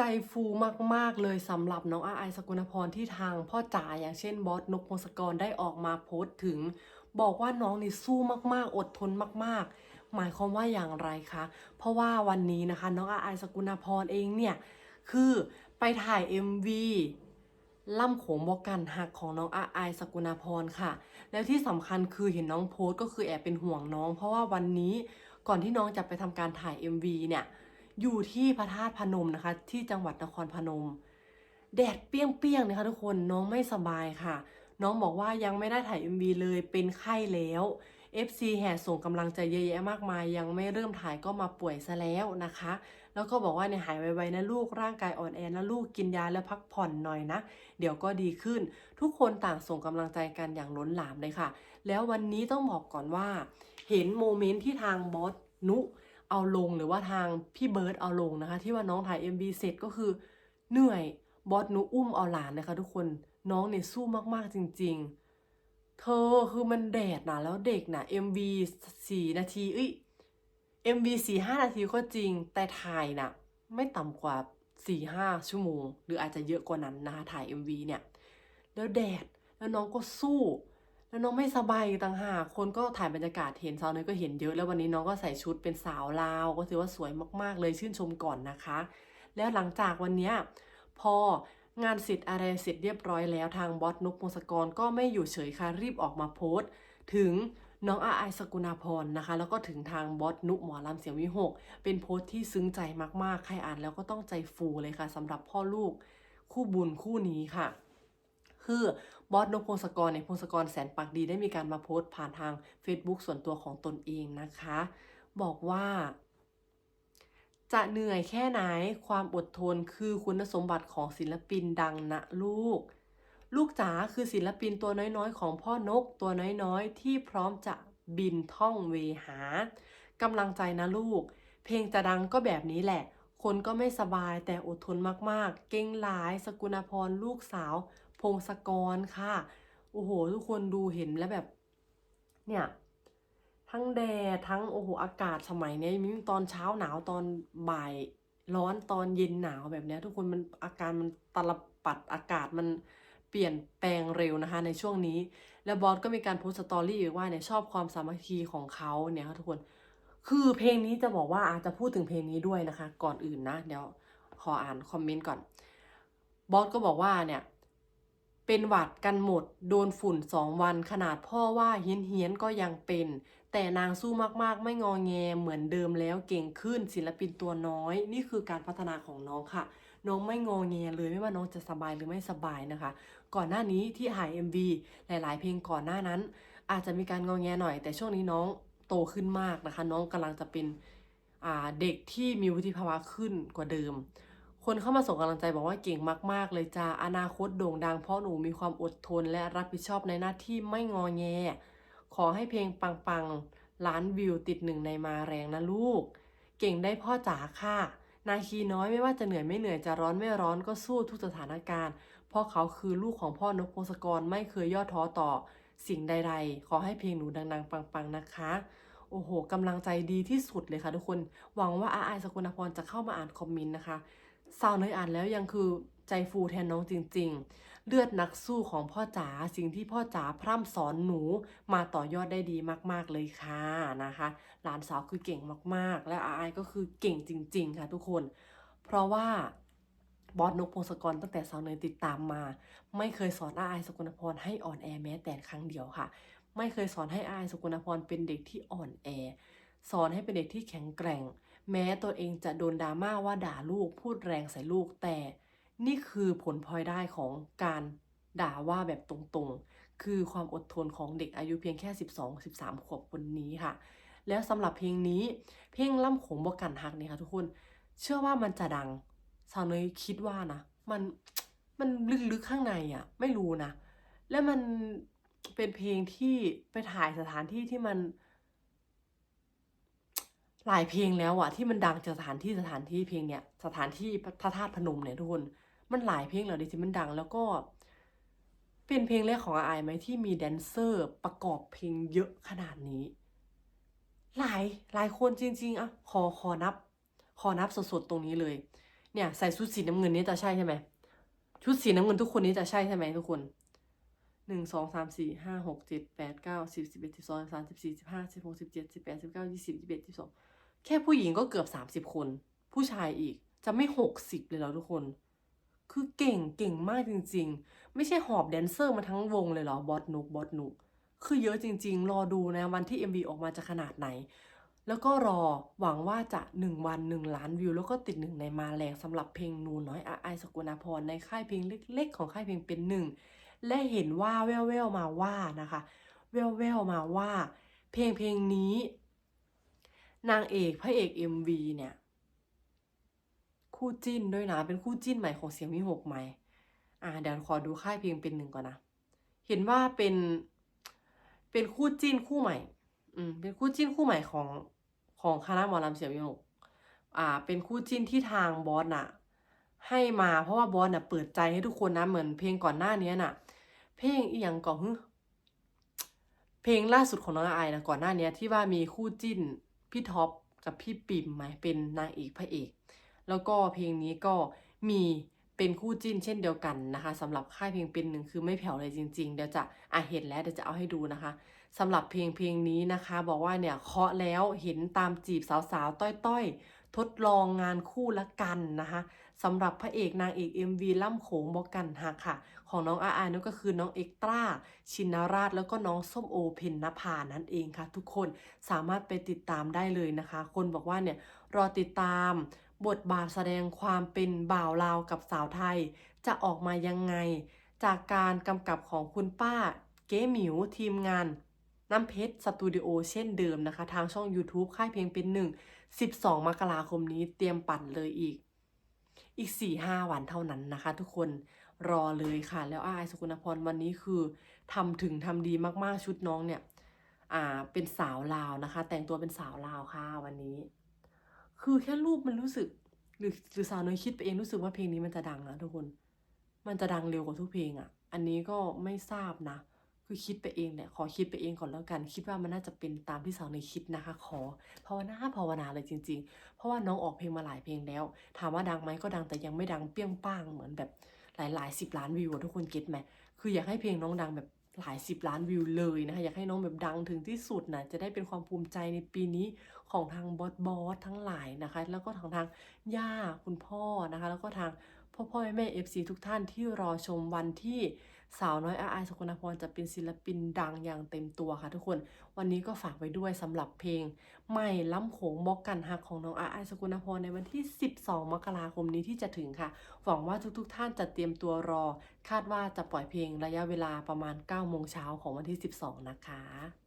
ใจฟูมากๆเลยสำหรับน้องอาไอายสกุณพรที่ทางพ่อจ๋าอย่างเช่นบอสนกพงศกรได้ออกมาโพสต์ถึง บอกว่าน้องนี่สู้มากๆ อดทนมากๆ หมายความว่าอย่างไรคะ เพราะว่าวันนี้นะคะ น้องอาไอายสกุณพรเองเนี่ย คือไปถ่าย MV ล่ำโขงบอกกันหักของน้องอาไอายสกุณพรค่ะ แล้วที่สำคัญคือเห็นน้องโพสต์ก็คือแอบเป็นห่วงน้อง เพราะว่าวันนี้ก่อนที่น้องจะไปทำการถ่าย MV เนี่ย อยู่ที่พระธาตุพนมนะคะ ที่จังหวัดนครพนม แดดเปรี้ยงๆนะคะทุกคนน้องไม่สบายค่ะ น้องบอกว่ายังไม่ได้ถ่าย MV เลยเป็นไข้แล้ว FC แห่ส่งกำลังใจเยอะแยะมากมาย ยังไม่เริ่มถ่ายก็มาป่วยซะแล้วนะคะ แล้วก็บอกว่าเนี่ยหายไวๆนะลูกร่างกายอ่อนแอนะลูกกินยาแล้วพักผ่อนหน่อยนะ เดี๋ยวก็ดีขึ้น ทุกคนต่างส่งกำลังใจกันอย่างล้นหลามเลยค่ะ แล้ววันนี้ต้องบอกก่อนว่า เห็นโมเมนต์ที่ทางบอสนุ เอาลงหรือว่าทางพี่เบิร์ดเอาลงนะคะ ที่ว่าน้องถ่าย MV เสร็จก็คือเหนื่อยบอสหนุอุ้มเอาหลานนะคะ ทุกคนน้องเนี่ยสู้มากๆจริง ๆ เธอคือมันแดดนะแล้วเด็กนะ MV สี่นาทีเอ้ย MV สี่ห้านาทีก็จริง แต่ถ่ายนะไม่ต่ำกว่าสี่ห้าชั่วโมง หรืออาจจะเยอะกว่านั้นนะคะถ่าย MV เนี่ย แล้วแดดแล้วน้องก็สู้ แล้วน้องไม่สบายต่างหากคนก็ถ่ายบรรยากาศเห็นสาวน้อยก็เห็นเยอะ แล้ววันนี้น้องก็ใส่ชุดเป็นสาวลาว ก็ถือว่าสวยมากๆเลยชื่นชมก่อนนะคะ แล้วหลังจากวันนี้พองานเสร็จอะไรเสร็จเรียบร้อยแล้วทางบอสนุกพงศกรก็ไม่อยู่เฉยค่ะรีบออกมาโพสต์ ถึงน้องอาไอสกุณาพรนะคะ แล้วก็ถึงทางบอสนุหมอลำเสียงวิหก เป็นโพสต์ที่ซึ้งใจมากๆ ใครอ่านแล้วก็ต้องใจฟูเลยค่ะสำหรับพ่อลูก คู่บุญคู่นี้ค่ะ คือบอสนกพงศกรในพงศกรแสนปากดีได้มีการมาโพสต์ผ่านทาง Facebook ส่วนตัวของตนเองนะคะ บอกว่า จะเหนื่อยแค่ไหนความอดทนคือคุณสมบัติของศิลปินดังนะลูก ลูกจ๋าคือศิลปินตัวน้อยๆ ของพ่อนกตัวน้อยๆ ที่พร้อมจะบินท่องเวหากำลังใจนะลูก เพลงจะดังก็แบบนี้แหละ คนก็ไม่สบายแต่อดทนมากๆ เก่งหลาย สกุณพรลูกสาว พงศกรค่ะ โอ้โห ทุกคนดูเห็นแล้วแบบ เนี่ย ทั้งแดดทั้งโอ้โหอากาศสมัยนี้ยมีตอนเช้าหนาวตอนบ่ายร้อนตอนเย็นหนาวแบบเนี้ยทุกคนมันอาการมันตลปัดอากาศมันเปลี่ยนแปลงเร็วนะคะในช่วงนี้ แล้วบอสก็มีการโพสต์สตอรี่ว่าเนี่ยชอบความสามัคคีของเขาเนี่ยค่ะทุกคน คือเพลงนี้จะบอกว่าอาจจะพูดถึงเพลงนี้ด้วยนะคะ ก่อนอื่นนะ เดี๋ยวขออ่านคอมเมนต์ก่อน บอสก็บอกว่าเนี่ย เป็นหวัดกันหมด โดนฝุ่นสองวันขนาดพ่อว่าเฮี้ยนเฮียนก็ยังเป็น แต่นางสู้มากๆ ไม่งอแงเหมือนเดิมแล้วเก่งขึ้นศิลปินตัวน้อย นี่คือการพัฒนาของน้องค่ะ น้องไม่งอแงเลยไม่ว่าน้องจะสบายหรือไม่สบายนะคะ ก่อนหน้านี้ที่ถ่าย MV หลาย ๆ เพลงก่อนหน้านั้น อาจจะมีการงอแงหน่อย แต่ช่วงนี้น้อง โตขึ้นมากนะคะ น้องกำลังจะเป็นเด็กที่มีวุฒิภาวะขึ้นกว่าเดิม คนเข้ามาส่งกำลังใจบอกว่าเก่งมาก ๆ เลยจ้าอนาคตโด่งดังเพราะหนูมีความอดทนและรับผิดชอบในหน้าที่ไม่งอแง ขอให้เพลงปังๆล้านวิวติดหนึ่งในมาแรงนะลูก เก่งได้พ่อจ๋าค่ะ นาคีน้อยไม่ว่าจะเหนื่อยไม่เหนื่อยจะร้อนไม่ร้อนก็สู้ทุกสถานการณ์ เพราะเขาคือลูกของพ่อนกพงศกรไม่เคยย่อท้อต่อ สิ่งใด ๆ ขอให้เพลงหนูดังๆ ปังๆนะคะ โอ้โหกำลังใจดีที่สุดเลยค่ะทุกคน หวังว่าอาไอายสกุณพรจะเข้ามาอ่านคอมเมนต์นะคะสาวเนยอ่านแล้วยังคือใจฟูแทนน้องจริง ๆ เลือดนักสู้ของพ่อจ๋าสิ่งที่พ่อจ๋าพร่ำสอนหนูมาต่อยอดได้ดีมาก ๆเลยค่ะนะคะ หลานสาวคือเก่งมากๆ และอาไอายก็คือเก่งจริง ๆ ค่ะทุกคน เพราะว่า บอสนกพงศกรตั้งแต่สาวเนยติดตามมา ไม่เคยสอนอาไอสกุณพรให้อ่อนแอแม้แต่ครั้งเดียวค่ะ ไม่เคยสอนให้อาไอสกุณพรเป็นเด็กที่อ่อนแอ สอนให้เป็นเด็กที่แข็งแกร่ง แม้ตัวเองจะโดนดราม่าว่าด่าลูกพูดแรงใส่ลูกแต่ นี่คือผลพลอยได้ของการด่าว่าแบบตรงๆ คือความอดทนของเด็กอายุเพียงแค่ 12-13 ขวบคนนี้ค่ะ แล้วสำหรับเพลงนี้เพลงล่ำขงบกันฮักเนี่ยค่ะทุกคน เชื่อว่ามันจะดัง สาวเนยคิดว่านะมันมันลึกๆข้างในอะไม่รู้นะ แล้วมันเป็นเพลงที่ไปถ่ายสถานที่ที่มัน หลายเพลงแล้วอะที่มันดังจากสถานที่สถานที่เพลงเนี้ยสถานที่พระธาตุพนมเนี่ยทุกคนมันหลายเพลงแล้วดิที่มันดัง แล้วก็ เป็นเพลงแรกของอาไอายไหมที่มีแดนเซอร์ประกอบเพลงเยอะขนาดนี้ หลายหลายคนจริง ๆอะขอขอนับ ขอนับสดๆตรงนี้เลย เนี่ยใส่ชุดสีน้ำเงินนี้จะใช่ใช่ไหมชุดสีน้ำเงินทุกคนนี้จะใช่ใช่ไหมทุกคนหนึ่งสองสามสี่ห้าหกเจ็ดแปดเก้าสิบสิบเอ็ดสิบสองสามสิบสี่สิบห้าสิบหกสิบเจ็ดสิบแปดสิบเก้ายี่สิบยี่สิบเอ็ดยี่สิบสองแค่ผู้หญิงก็เกือบสามสิบคน ผู้ชายอีกจะไม่หกสิบเลยเหรอทุกคน คือเก่งเก่งมากจริง ๆ ไม่ใช่หอบแดนเซอร์มาทั้งวงเลยเหรอบอสนุกบอสนุกคือเยอะจริง ๆ รอดูนะวันที่ MV ออกมาจะขนาดไหน แล้วก็รอหวังว่าจะ 1 วัน 1 ล้านวิว แล้วก็ติดหนึ่งในมาแรงสำหรับเพลงนูน้อยอาไอสกุณาพรในค่ายเพลงเล็ก ๆ ของค่ายเพลงเป็นหนึ่งและเห็นว่าแว่วๆมาว่านะคะแว่วๆมาว่า เพลงเพลงนี้ นางเอกพระเอก MV เนี่ย คู่จิ้นด้วยนะ เป็นคู่จิ้นใหม่ของเสียงวิหกไหม่ อ่าเดี๋ยวขอดูค่ายเพลงเป็นหนึ่งก่อนนะ เห็นว่าเป็น เป็นคู่จิ้นคู่ใหม่ อืม เป็นคู่จิ้นคู่ใหม่ของ ของคณะหมอลำเสียงวิหกอ่า เป็นคู่จิ้นที่ทางบอสน่ะ ให้มาเพราะว่าบอสน่ะเปิดใจให้ทุกคนนะเหมือนเพลงก่อนหน้านี้น่ะ เพลงอีหยังก่อนเพลงล่าสุดของน้องไอายนะก่อนหน้านี้ที่ว่ามีคู่จิ้นพี่ท็อปกับพี่ปิ่มไหมเป็นนางเอกพระเอก แล้วก็เพลงนี้ก็มี เป็นคู่จิ้นเช่นเดียวกันนะคะสำหรับค่ายเพลงเป็นหนึ่งคือไม่แผ่วเลยจริง ๆ เดี๋ยวจะอะเห็นแล้วเดี๋ยวจะเอาให้ดูนะคะสำหรับเพลงเพลงนี้นะคะ บอกว่าเนี่ยเคาะแล้วเห็นตามจีบสาวๆ ต้อยๆ ทดลองงานคู่ละกันนะคะสำหรับพระเอกนางเอก MV ล่ำโขงบอกกันหักค่ะ ของน้องอาอานั่นก็คือน้องเอ็กตราชินราช แล้วก็น้องส้มโอเพนนภานั่นเองค่ะ ทุกคนสามารถไปติดตามได้เลยนะคะ คนบอกว่าเนี่ยรอติดตาม บทบาทแสดงความเป็นบ่าวลาวกับสาวไทย จะออกมายังไง จากการกำกับของคุณป้า เก๋หมิวทีมงาน น้ำเพชรสตูดิโอเช่นเดิมนะคะ ทางช่อง YouTube ค่ายเพลงเป็นหนึ่ง12 มกราคมนี้เตรียมปั่นเลยอีก อีก 4-5 วันเท่านั้นนะคะ ทุกคนรอเลยค่ะ แล้วอายสกุณพรวันนี้คือทำถึงทำดีมากๆชุดน้องเนี่ย อ่าเป็นสาวลาวนะคะ แต่งตัวเป็นสาวลาวค่ะวันนี้ คือแค่รูปมันรู้สึก หรือหรือสาวน้อยคิดไปเองรู้สึกว่าเพลงนี้มันจะดังนะทุกคน มันจะดังเร็วกว่าทุกเพลงอะ่ะ อันนี้ก็ไม่ทราบนะ คือคิดไปเองเนี่ยขอคิดไปเองก่อนแล้วกัน คิดว่ามันน่าจะเป็นตามที่สาวในอยคิดนะคะ ขอภาวนาภาวนาเลยจริง ๆ เพราะว่าน้องออกเพลงมาหลายเพลงแล้ว ถามว่าดังไหมก็ดังแต่ยังไม่ดังเปรี้ยงป้างเหมือนแบบหลายๆสิบล้านวิวทุกคนเก็ตไหมคืออยากให้เพลงน้องดังแบบ หลายสิบล้านวิวเลยนะคะ อยากให้น้องแบบดังถึงที่สุดนะจะได้เป็นความภูมิใจในปีนี้ของทางบอสบอสทั้งหลายนะคะ แล้วก็ทางทางย่าคุณพ่อนะคะ แล้วก็ทางพ่อพ่อแม่แม่เอฟซีทุกท่านที่รอชมวันที่ สาวน้อยอาไอายสกุณพรจะเป็นศิลปินดังอย่างเต็มตัวค่ะทุกคน วันนี้ก็ฝากไว้ด้วยสำหรับเพลงใหม่ล้ำโขงบอกกันฮักของน้องอาไอายสกุณพรในวันที่ 12 มกราคมนี้ที่จะถึงค่ะ หวังว่าทุกๆทท่านจะเตรียมตัวรอ คาดว่าจะปล่อยเพลงระยะเวลาประมาณ9โมงเช้าของวันที่ 12 นะคะ